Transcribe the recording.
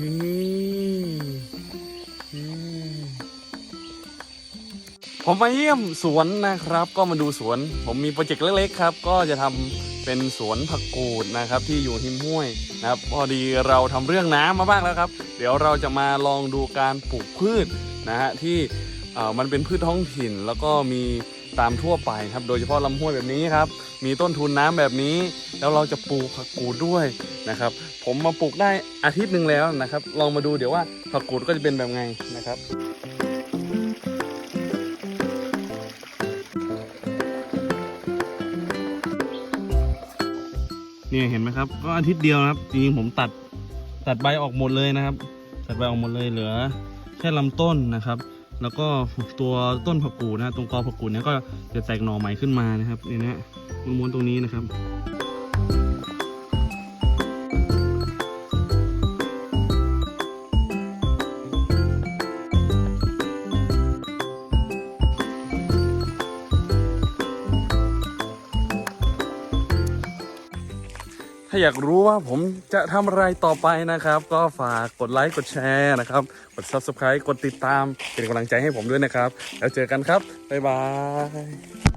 นี่ผมมาเยี่ยมสวนนะครับ ก็มาดูสวน ผมมีโปรเจกต์เล็กๆครับ ก็จะทำเป็นสวนผักกูดนะครับ ที่อยู่หิมห้วยนะครับ พอดีเราทำเรื่องน้ำมาบ้างแล้วครับ เดี๋ยวเราจะมาลองดูการปลูกพืชนะฮะที่มันเป็นพืชท้องถิ่นแล้วก็มี ตามทั่วไปครับ โดยเฉพาะลำห้วยแบบนี้ครับ มีต้นทุนน้ำแบบนี้ แล้วเราจะปลูกผักกูดด้วยนะครับ ผมมาปลูกได้อาทิตย์หนึ่งแล้วนะครับ ลองมาดูเดี๋ยวว่าผักกูดก็จะเป็นแบบไงนะครับนี่เห็นไหมครับ ก็อาทิตย์เดียวนะครับ จริงๆผมตัดตัดใบออกหมดเลยนะครับ ตัดใบออกหมดเลยเหลือ แค่ลำต้นนะครับ แล้วก็ตัวต้นผักกูดนะตรงกอผักกูดเนี่ยก็จะแตกหน่อใหม่ขึ้นมานะครับนี่นะม้วนๆตรงนี้นะครับ ถ้าอยากรู้ว่าผมจะทำอะไรต่อไปนะครับ ก็ฝากกดไลค์กดแชร์นะครับ กด Subscribe กดติดตาม เป็นกำลังใจให้ผมด้วยนะครับ แล้วเจอกันครับ บ๊ายบาย